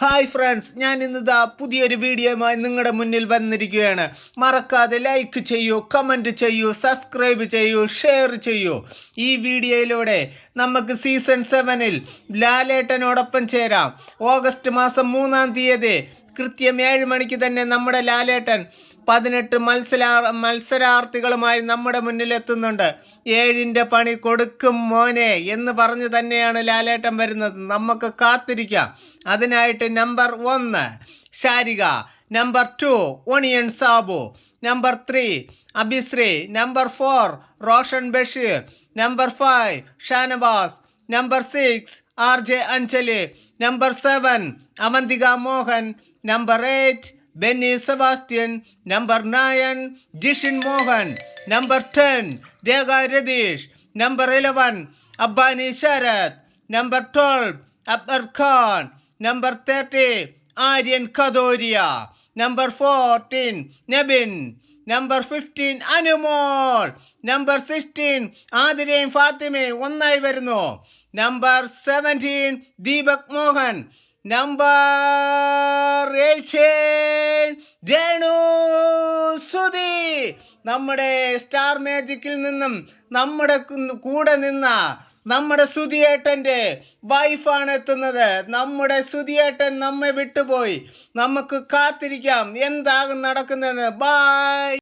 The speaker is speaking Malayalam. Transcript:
ഹായ് ഫ്രണ്ട്സ് ഞാൻ ഇന്നിതാ പുതിയൊരു വീഡിയോയുമായി നിങ്ങളുടെ മുന്നിൽ വന്നിരിക്കുകയാണ്. മറക്കാതെ ലൈക്ക് ചെയ്യൂ കമന്റ് ചെയ്യൂ സബ്സ്ക്രൈബ് ചെയ്യൂ ഷെയർ ചെയ്യൂ. ഈ വീഡിയോയിലൂടെ നമുക്ക് സീസൺ സെവനിൽ ലാലേട്ടനോടൊപ്പം ചേരാം. ഓഗസ്റ്റ് മാസം മൂന്നാം തീയതി കൃത്യം ഏഴ് മണിക്ക് തന്നെ നമ്മുടെ ലാലേട്ടൻ പതിനെട്ട് മത്സരാ മത്സരാർത്ഥികളുമായി നമ്മുടെ മുന്നിലെത്തുന്നുണ്ട്. ഏഴിന്റെ പണി കൊടുക്കും മോനെ എന്ന് പറഞ്ഞ് തന്നെയാണ് ലാലേട്ടം വരുന്നത്. നമുക്ക് കാത്തിരിക്കാം. അതിനായിട്ട് നമ്പർ ഒന്ന് Sarika. Number two Onion Sabu. Number three Abhishree. Number four Roshan Basheer. Number five Shanavas. Number six R J Anjali. Number seven Avanthika Mohan. Number eight Benny Sebastian number nine Jishin Mohan number ten Rekha Ratheesh number eleven Abbani Sarath number twelve Abbar Khan number thirty Aryan Khadoria number fourteen Nabin number fifteen Anumol number sixteen ആതിരയും ഫാത്തിമയും ഒന്നായി വരുന്നു. Number seventeen Deepak Mohan number eighteen Renu Sudhi. നമ്മുടെ സ്റ്റാർ മാജിക്കിൽ നിന്നും നമ്മുടെ കൂടെ നിന്ന നമ്മുടെ സുധിയേട്ടന്റെ വൈഫാണ് എത്തുന്നത്. നമ്മുടെ സുധിയേട്ടൻ നമ്മെ വിട്ടുപോയി. നമുക്ക് കാത്തിരിക്കാം. എന്താകും നടക്കുന്നത് ബൈ.